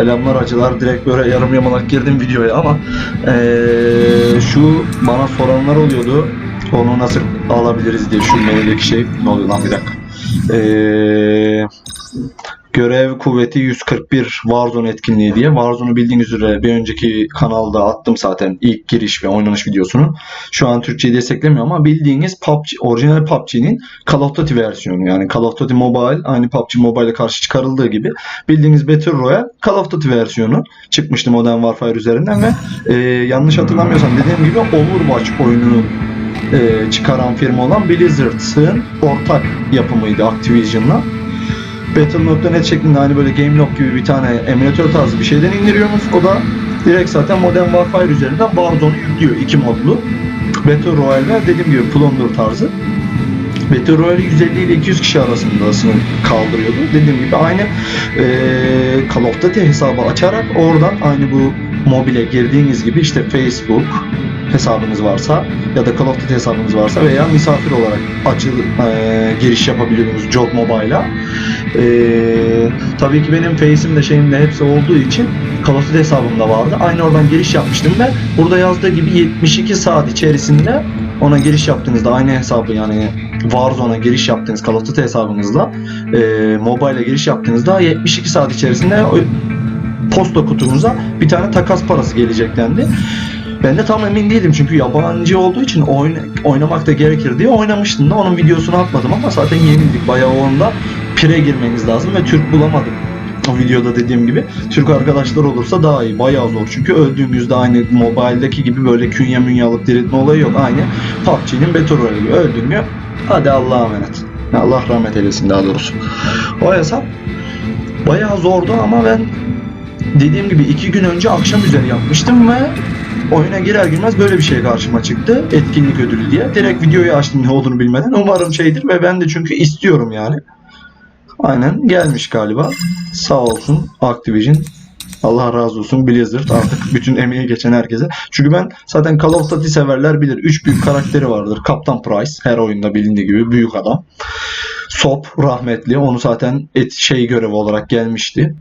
Selamlar acılar. Direkt böyle yarım yamalak girdim videoya ama eee, şu bana soranlar oluyordu. Onu nasıl alabiliriz diye şu maildeki şey. Ne oluyor lan bir dakika. Eee, görev kuvveti 141 Warzone etkinliği diye. Warzone'u bildiğiniz üzere bir önceki kanalda attım zaten ilk giriş ve oynanış videosunu. Şu an Türkçe'yi desteklemiyor ama bildiğiniz PUBG, orijinal PUBG'nin Call of Duty versiyonu. Yani Call of Duty Mobile aynı PUBG Mobile'e karşı çıkarıldığı gibi bildiğiniz Battle Royale Call of Duty versiyonu çıkmıştı Modern Warfare üzerinden ve e, yanlış hatırlamıyorsam dediğim gibi Overwatch oyununu e, çıkaran firma olan Blizzard'ın ortak yapımıydı Activision'la. Battle.net şeklinde hani böyle Gameloft gibi bir tane emülatör tarzı bir şeyden indiriyorsunuz. O da direkt zaten Modern Warfare üzerinden Warzone'u yüklüyor iki modlu. Battle Royale ve dediğim gibi Plunder tarzı. Battle Royale 150 ile 200 kişi arasında sınır kaldırıyordu. Dediğim gibi aynı eee Call of Duty hesabı açarak oradan aynı bu mobile girdiğiniz gibi işte Facebook hesabınız varsa ya da Call of Duty hesabınız varsa veya misafir olarak açıl eee, giriş yapabiliyorsunuz Job Mobile'a. Eee, tabii ki benim Face'im de şeyim de hepsi olduğu için Call of Duty hesabım da vardı. Aynı oradan giriş yapmıştım ve burada yazdığı gibi 72 saat içerisinde ona giriş yaptığınızda aynı hesabı yani Warzone'a giriş yaptığınız Call of Duty hesabınızla e, mobile'e giriş yaptığınızda 72 saat içerisinde posta kutunuza bir tane takas parası gelecek dendi. Ben de tam emin değildim çünkü yabancı olduğu için oyna, oynamak da gerekir diye oynamıştım da onun videosunu atmadım ama zaten yenildik bayağı o anda pire girmeniz lazım ve Türk bulamadım. O videoda dediğim gibi Türk arkadaşlar olursa daha iyi. Bayağı zor çünkü öldüğünüzde aynı mobildeki gibi böyle künye münye alıp diriltme olayı yok. Aynı PUBG'nin Battle Royale gibi öldün mü hadi Allah'a emanet. Allah rahmet eylesin daha doğrusu. O hesap bayağı zordu ama ben dediğim gibi iki gün önce akşam üzeri yapmıştım ve oyuna girer girmez böyle bir şey karşıma çıktı. Etkinlik ödülü diye. Direkt videoyu açtım ne olduğunu bilmeden. Umarım şeydir ve ben de çünkü istiyorum yani. Aynen gelmiş galiba. Sağ olsun Activision. Allah razı olsun Blizzard artık bütün emeği geçen herkese. Çünkü ben zaten Call of Duty severler bilir. Üç büyük karakteri vardır. Kaptan Price her oyunda bilindiği gibi büyük adam. Sop rahmetli. Onu zaten et şey görevi olarak gelmişti.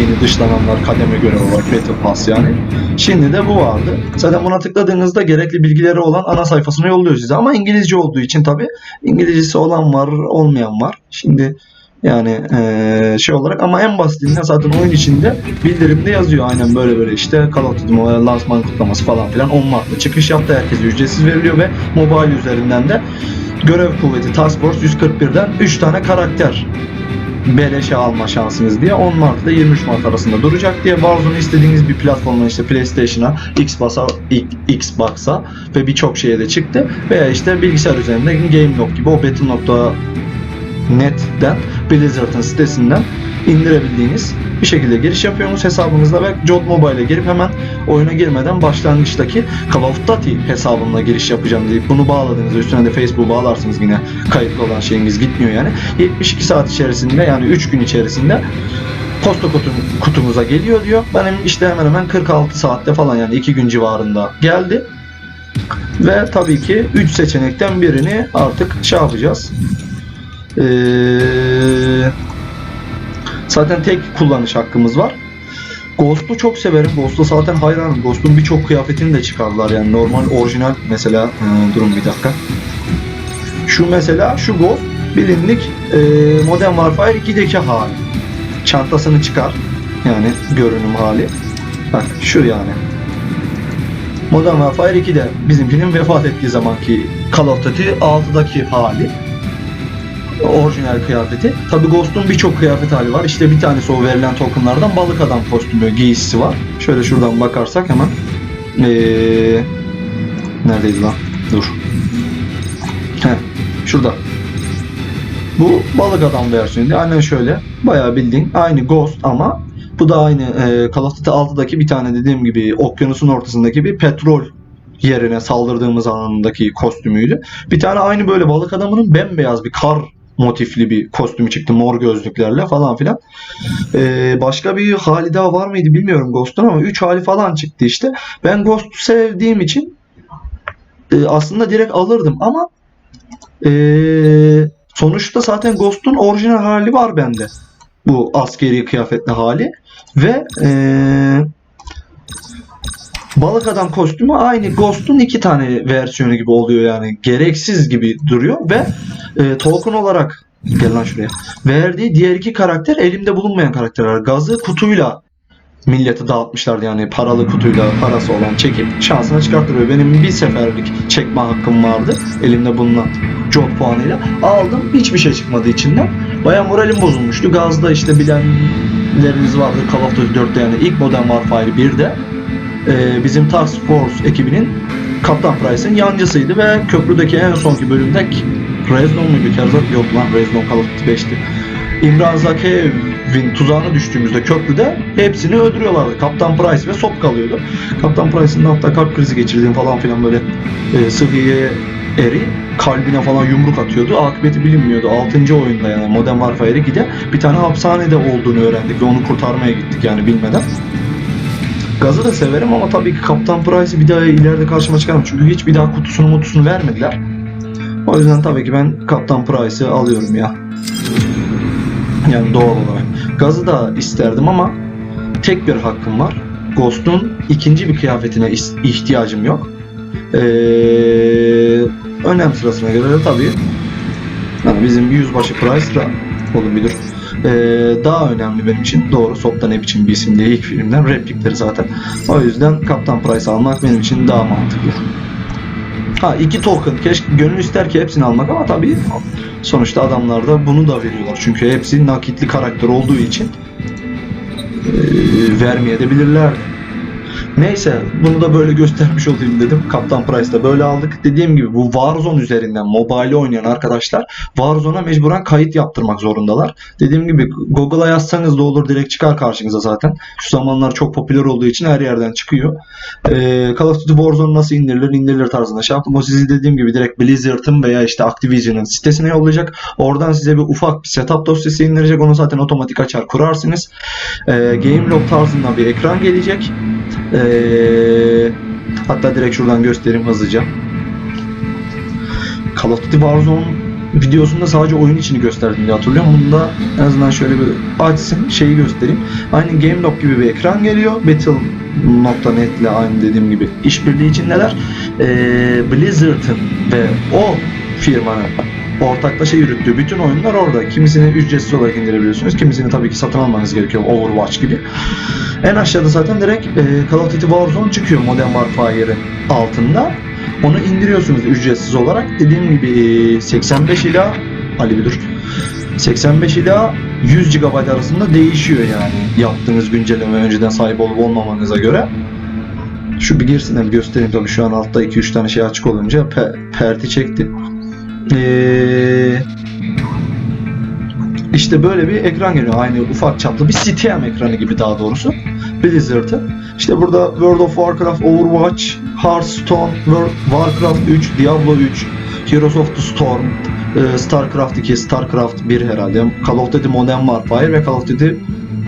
Yeni dışlananlar kademe görevi olarak Battle Pass yani. Şimdi de bu vardı. Zaten buna tıkladığınızda gerekli bilgileri olan ana sayfasına yolluyor size. Ama İngilizce olduğu için tabi İngilizcesi olan var, olmayan var. Şimdi yani eee, şey olarak ama en basitinden zaten oyun içinde bildirimde yazıyor aynen böyle böyle işte Call of Duty lansman kutlaması falan filan 10 Mart'ta çıkış yaptı herkese ücretsiz veriliyor ve mobile üzerinden de görev kuvveti Task Force 141'den 3 tane karakter beleşe alma şansınız diye 10 Mart ile 23 Mart arasında duracak diye Warzone istediğiniz bir platforma işte PlayStation'a, Xbox'a, Xbox'a ve birçok şeye de çıktı. Veya işte bilgisayar üzerinde GameLog gibi o Battle.net'ten Blizzard'ın sitesinden indirebildiğiniz bir şekilde giriş yapıyorsunuz hesabınızla ve Jot Mobile'e girip hemen oyuna girmeden başlangıçtaki Call of Duty hesabımla giriş yapacağım deyip bunu bağladığınızda üstüne de Facebook bağlarsınız yine kayıtlı olan şeyiniz gitmiyor yani. 72 saat içerisinde yani 3 gün içerisinde posta kutum- kutumuza geliyor diyor. Benim işte hemen hemen 46 saatte falan yani 2 gün civarında geldi. Ve tabii ki 3 seçenekten birini artık şey yapacağız. Eee Zaten tek kullanış hakkımız var. Ghost'u çok severim. Ghost'u zaten hayranım. Ghost'un birçok kıyafetini de çıkardılar yani normal orijinal mesela e, durun bir dakika. Şu mesela şu Ghost bilindik e, Modern Warfare 2'deki hali. Çantasını çıkar. Yani görünüm hali. Bak şu yani. Modern Warfare 2'de bizimkinin vefat ettiği zamanki Call of Duty 6'daki hali orijinal kıyafeti. Tabi Ghost'un birçok kıyafet hali var. İşte bir tanesi o verilen tokenlardan balık adam kostümü giysisi var. Şöyle şuradan bakarsak hemen. Ee, neredeydi lan? Dur. Heh, şurada. Bu balık adam versiyonu. Aynen şöyle. Bayağı bildiğin aynı Ghost ama bu da aynı e, Call of Duty 6'daki bir tane dediğim gibi okyanusun ortasındaki bir petrol yerine saldırdığımız anındaki kostümüydü. Bir tane aynı böyle balık adamının bembeyaz bir kar motifli bir kostümü çıktı mor gözlüklerle falan filan. Ee, başka bir hali daha var mıydı bilmiyorum Ghost'un ama 3 hali falan çıktı işte. Ben Ghost'u sevdiğim için e, aslında direkt alırdım ama e, sonuçta zaten Ghost'un orijinal hali var bende. Bu askeri kıyafetli hali. Ve eee Balık adam kostümü aynı Ghost'un iki tane versiyonu gibi oluyor yani. Gereksiz gibi duruyor ve e, token olarak gel lan şuraya. Verdiği diğer iki karakter elimde bulunmayan karakterler. Gazı kutuyla millete dağıtmışlardı yani paralı kutuyla parası olan çekip şansına çıkarttırıyor. Benim bir seferlik çekme hakkım vardı elimde bulunan job puanıyla. Aldım hiçbir şey çıkmadı içinden. Baya moralim bozulmuştu. Gazda işte bilenleriniz vardır Call of Duty 4'te yani ilk Modern Warfare 1'de e, bizim Task Force ekibinin Kaptan Price'ın yancısıydı ve köprüdeki en sonki bölümde Reznon muydu? Kerzat yok lan Reznon Call of Duty 5'ti. İmran Zakiyev'in tuzağına düştüğümüzde köprüde hepsini öldürüyorlardı. Kaptan Price ve Sop kalıyordu. Kaptan Price'ın hatta kalp krizi geçirdiğini falan filan böyle e, Sıhhiye eri kalbine falan yumruk atıyordu. Akıbeti bilinmiyordu. 6. oyunda yani Modern Warfare 2'de bir tane hapishanede olduğunu öğrendik ve onu kurtarmaya gittik yani bilmeden. Gazı da severim ama tabii ki Kaptan Price'ı bir daha ileride karşıma çıkarmam. Çünkü hiç bir daha kutusunu mutusunu vermediler. O yüzden tabii ki ben Kaptan Price'ı alıyorum ya. Yani doğal olarak. Gazı da isterdim ama tek bir hakkım var. Ghost'un ikinci bir kıyafetine ihtiyacım yok. Ee, önem sırasına göre de tabii yani bizim yüzbaşı Price da oğlum bir dur. Ee, daha önemli benim için. Doğru Sop'ta ne biçim bir isim diye ilk filmden replikleri zaten. O yüzden Kaptan Price almak benim için daha mantıklı. Ha iki token. Keşke gönül ister ki hepsini almak ama tabii sonuçta adamlar da bunu da veriyorlar. Çünkü hepsi nakitli karakter olduğu için ee, vermeye de. Neyse bunu da böyle göstermiş olayım dedim. Kaptan Price'da böyle aldık. Dediğim gibi bu Warzone üzerinden mobile oynayan arkadaşlar Warzone'a mecburen kayıt yaptırmak zorundalar. Dediğim gibi Google'a yazsanız da olur direkt çıkar karşınıza zaten. Şu zamanlar çok popüler olduğu için her yerden çıkıyor. Ee, Call of Duty Warzone nasıl indirilir indirilir tarzında şey yaptım. O sizi dediğim gibi direkt Blizzard'ın veya işte Activision'ın sitesine yollayacak. Oradan size bir ufak bir setup dosyası indirecek. Onu zaten otomatik açar kurarsınız. Ee, Game log tarzında bir ekran gelecek. Ee, hatta direkt şuradan göstereyim hızlıca. Call of Duty Warzone videosunda sadece oyun içini gösterdim diye hatırlıyorum. Bunda en azından şöyle bir açsın şeyi göstereyim. Aynı Gamelog gibi bir ekran geliyor. Battle.net ile aynı dediğim gibi işbirliği içindeler. Ee, Blizzard'ın ve o firmanın ortaklaşa yürüttüğü bütün oyunlar orada. Kimisini ücretsiz olarak indirebiliyorsunuz. Kimisini tabii ki satın almanız gerekiyor. Overwatch gibi. En aşağıda zaten direkt e, Call of Duty Warzone çıkıyor Modern Warfare'ın altında. Onu indiriyorsunuz ücretsiz olarak. Dediğim gibi e, 85 ila Ali bir dur. 85 ila 100 GB arasında değişiyor yani yaptığınız güncelleme önceden sahip olup olmamanıza göre. Şu bir girsin bir göstereyim tabii şu an altta 2-3 tane şey açık olunca pe- perti çekti. Eee işte böyle bir ekran geliyor. Aynı ufak çaplı bir CTM ekranı gibi daha doğrusu. Blizzard'ı. İşte burada World of Warcraft, Overwatch, Hearthstone, World, Warcraft 3, Diablo 3, Heroes of the Storm, e, Starcraft 2, Starcraft 1 herhalde, Call of Duty Modern Warfare ve Call of Duty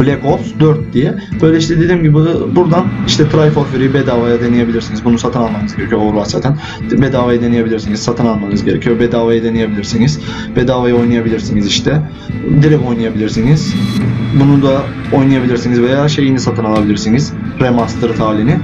Black Ops 4 diye. Böyle işte dediğim gibi buradan işte Try for Free bedavaya deneyebilirsiniz. Bunu satın almanız gerekiyor. Overwatch zaten. Bedavaya deneyebilirsiniz. Satın almanız gerekiyor. Bedavaya deneyebilirsiniz. Bedavaya oynayabilirsiniz işte. Direkt oynayabilirsiniz. Bunu da oynayabilirsiniz veya şeyini satın alabilirsiniz. Remastered halini.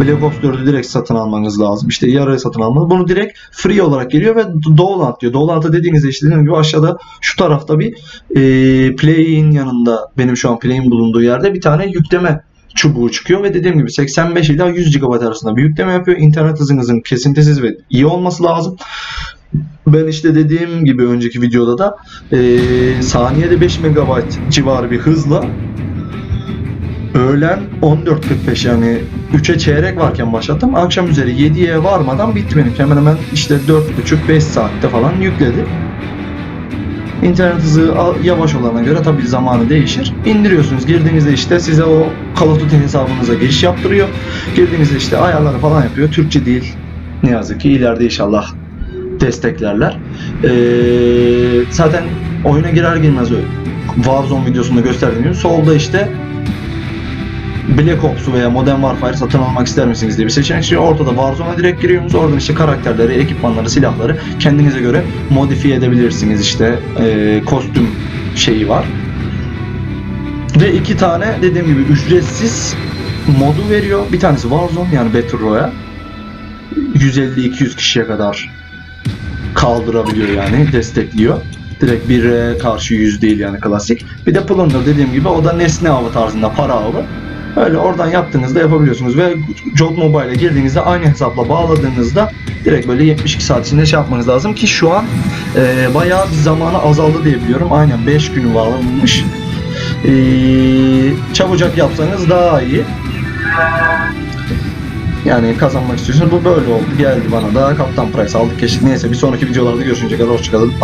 Black Ops 4'ü direkt satın almanız lazım. İşte yarı satın almanız. Bunu direkt free olarak geliyor ve Download diyor. Download'a dediğinizde işte dediğim gibi aşağıda şu tarafta bir e, Play'in yanında benim şu an Play'in bulunduğu yerde bir tane yükleme çubuğu çıkıyor ve dediğim gibi 85 ila 100 GB arasında bir yükleme yapıyor. İnternet hızınızın kesintisiz ve iyi olması lazım. Ben işte dediğim gibi önceki videoda da e, saniyede 5 MB civarı bir hızla öğlen 14.45 yani 3'e çeyrek varken başlattım. Akşam üzeri 7'ye varmadan bitti. Hemen hemen işte 4.5-5 saatte falan yükledi. İnternet hızı yavaş olana göre tabii zamanı değişir. İndiriyorsunuz. Girdiğinizde işte size o Call of Duty hesabınıza giriş yaptırıyor. Girdiğinizde işte ayarları falan yapıyor. Türkçe değil. Ne yazık ki ileride inşallah desteklerler. Ee, zaten oyuna girer girmez o Warzone videosunda gösterdiğim gibi solda işte Black Ops'u veya Modern Warfare satın almak ister misiniz diye bir seçenek çıkıyor. Ortada Warzone'a direkt giriyorsunuz. Oradan işte karakterleri, ekipmanları, silahları kendinize göre modifiye edebilirsiniz. İşte e, kostüm şeyi var. Ve iki tane dediğim gibi ücretsiz modu veriyor. Bir tanesi Warzone yani Battle Royale. 150-200 kişiye kadar kaldırabiliyor yani destekliyor. Direkt bir karşı 100 değil yani klasik. Bir de Plunder dediğim gibi o da nesne avı tarzında para avı. Öyle oradan yaptığınızda yapabiliyorsunuz ve Jot Mobile'e girdiğinizde aynı hesapla bağladığınızda direkt böyle 72 saat içinde şey yapmanız lazım ki şu an e, bayağı bir zamanı azaldı diye biliyorum. Aynen 5 günü bağlanmış. E, çabucak yapsanız daha iyi. Yani kazanmak istiyorsanız bu böyle oldu. Geldi bana da Kaptan Price aldık geçtik. Neyse bir sonraki videolarda görüşünceye kadar hoşçakalın.